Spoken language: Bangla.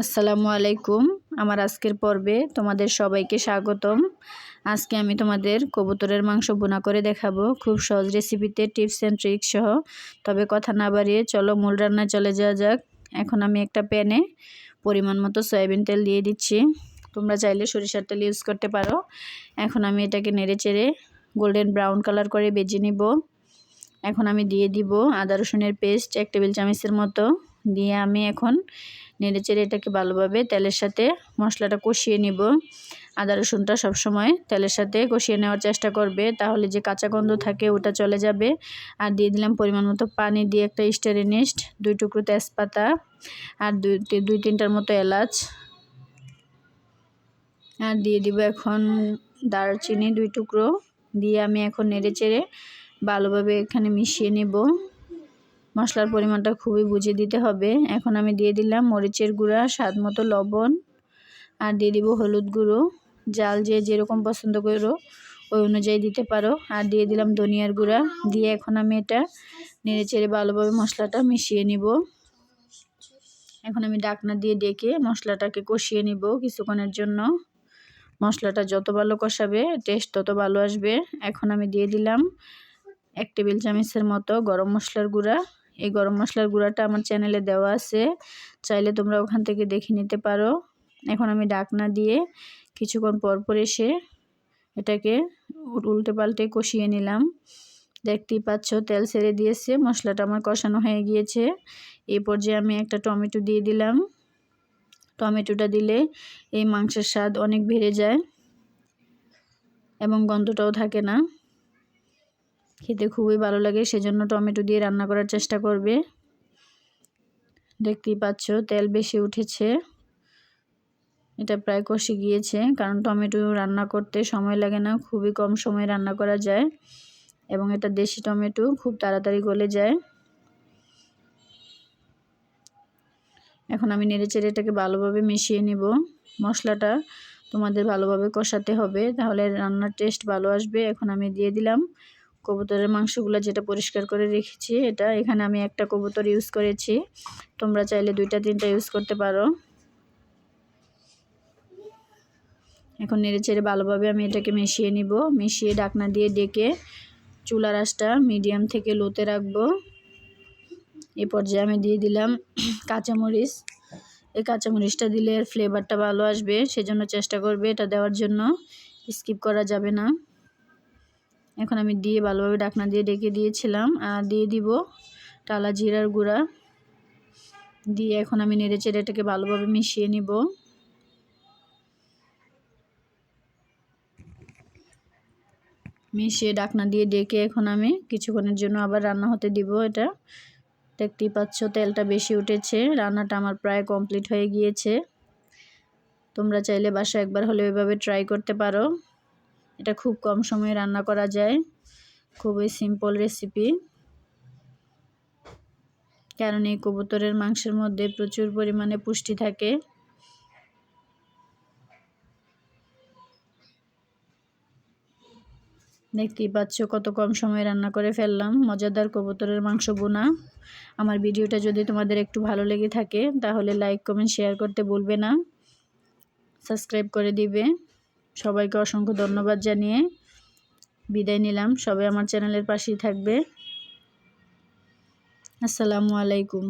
আসসালামু আলাইকুম। আমার আজকের পর্বে তোমাদের সবাইকে স্বাগতম। আজকে আমি তোমাদের কবুতরের মাংস বোনা করে দেখাবো। খুব সহজ রেসিপিতে টিপস অ্যান্ড ট্রিক্স সহ। তবে কথা না বাড়িয়ে চলো মূল রান্নায় চলে যাওয়া যাক। এখন আমি একটা প্যানে পরিমাণ মতো সয়াবিন তেল দিয়ে দিচ্ছি। তোমরা চাইলে সরিষার তেল ইউজ করতে পারো। এখন আমি এটাকে নেড়ে চেড়ে গোল্ডেন ব্রাউন কালার করে বেজে নিব। এখন আমি দিয়ে দিব আদা রসুনের পেস্ট, এক টেবিল চামচের মতো। দিয়ে আমি এখন নেড়ে চেড়ে এটাকে ভালোভাবে তেলের সাথে মশলাটা কষিয়ে নিব। আদা রসুনটা সবসময় তেলের সাথে কষিয়ে নেওয়ার চেষ্টা করবে, তাহলে যে কাঁচা গন্ধ থাকে ওটা চলে যাবে। আর দিয়ে দিলাম পরিমাণ মতো পানি দিয়ে একটা স্টেরিনিস্ট দুই টুকরো তেজপাতা আর দুই দুই তিনটার মতো এলাচ। আর দিয়ে দিব এখন দারচিনি দুই টুকরো, দিয়ে আমি এখন নেড়ে চেড়ে ভালোভাবে এখানে মিশিয়ে নেব। মশলার পরিমাণটা খুবই বুঝে দিতে হবে। এখন আমি দিয়ে দিলাম মরিচের গুঁড়া, স্বাদ মতো লবণ, আর দিয়ে দিব হলুদ গুঁড়ো। জাল যে যেরকম পছন্দ করো, ওই অনুযায়ী দিতে পারো। আর দিয়ে দিলাম ধনিয়ার গুঁড়া। দিয়ে এখন আমি এটা নেড়ে চেড়ে ভালোভাবে মশলাটা মিশিয়ে নিব। এখন আমি ডাকনা দিয়ে ডেকে মশলাটাকে কষিয়ে নিব কিছুক্ষণের জন্য। মশলাটা যত ভালো কষাবে টেস্ট তত ভালো আসবে। এখন আমি দিয়ে দিলাম এক টেবিল চামচের মতো গরম মশলার গুঁড়া। এই গরম মশলার গুঁড়াটা আমার চ্যানেলে দেওয়া আছে। চাইলে তোমরা ওখান থেকে দেখে নিতে পারো। এখন আমি ডাকনা দিয়ে কিছুক্ষণ পর পর এসে এটাকে উল্টে পাল্টে কষিয়ে নিলাম। দেখতেই পাচ্ছ, তেল ছেড়ে দিয়েছে, মশলাটা আমার কষানো হয়ে গিয়েছে। এই পর্যায়ে আমি একটা টমেটো দিয়ে দিলাম। টমেটোটা দিলে এই মাংসের স্বাদ অনেক বেড়ে যায় এবং গন্ধটাও থাকে না। খেতে খুবই ভালো লাগে, সেজন্য টমেটো দিয়ে রান্না করার চেষ্টা করবে। দেখতেই পাচ্ছ, তেল বেশি উঠেছে। এটা প্রায় কষে গিয়েছে, কারণ টমেটো রান্না করতে সময় লাগে না, খুবই কম সময় রান্না করা যায়। এবং এটা দেশি টমেটো, খুব তাড়াতাড়ি গলে যায়। এখন আমি নেড়ে চেড়ে এটাকে ভালোভাবে মিশিয়ে নিব। মশলাটা তোমাদের ভালোভাবে কষাতে হবে, তাহলে রান্নার টেস্ট ভালো আসবে। এখন আমি দিয়ে দিলাম কবুতরের মাংসগুলো যেটা পরিষ্কার করে রেখেছি, এটা এখানে আমি একটা কবুতর ইউজ করেছি। তোমরা চাইলে দুইটা, তিনটা ইউজ করতে পারো। এখন নেড়ে চেড়ে ভালোভাবে আমি এটাকে মিশিয়ে নিব। মিশিয়ে ডাকনা দিয়ে ডেকে চুলার আঁচটা মিডিয়াম থেকে লোতে রাখব। এই পর্যায়ে আমি দিয়ে দিলাম কাঁচামরিচ। এই কাঁচামরিচটা দিলে এর ফ্লেভারটা ভালো আসবে, সেজন্য চেষ্টা করবে এটা দেওয়ার জন্য। স্কিপ করা যাবে না। এখন আমি দিয়ে ভালোভাবে ডাকনা দিয়ে ডেকে দিয়েছিলাম দিয়ে দিব টালা জিরার গুঁড়া। দিয়ে এখন আমি নেড়ে চেড়ে এটাকে ভালোভাবে মিশিয়ে নিব। মিশিয়ে ডাকনা দিয়ে ডেকে এখন আমি কিছুক্ষণের জন্য আবার রান্না হতে দিব এটা। দেখতেই পাচ্ছ তেলটা বেশি উঠেছে, রান্নাটা আমার প্রায় কমপ্লিট হয়ে গিয়েছে। তোমরা চাইলে বাসা একবার হলে ওইভাবে ট্রাই করতে পারো। এটা খুব কম সময়ে রান্না করা যায়। খুবই সিম্পল রেসিপি কারণ এই কবুতরের মাংসের মধ্যে প্রচুর পরিমাণে পুষ্টি থাকে। দেখতেই পাচ্ছ কত কম সময়ে রান্না করে ফেললাম। মজাদার কবুতরের মাংস বোনা। আমার ভিডিওটা যদি তোমাদের একটু ভালো লেগে থাকে, তাহলে লাইক কমেন্ট শেয়ার করতে বলবে না। সাবস্ক্রাইব করে দিবে। সবাইকে অসংখ্য ধন্যবাদ জানিয়ে বিদায় নিলাম। সবাই আমার চ্যানেলের পাশেই থাকবে। আসসালামু আলাইকুম।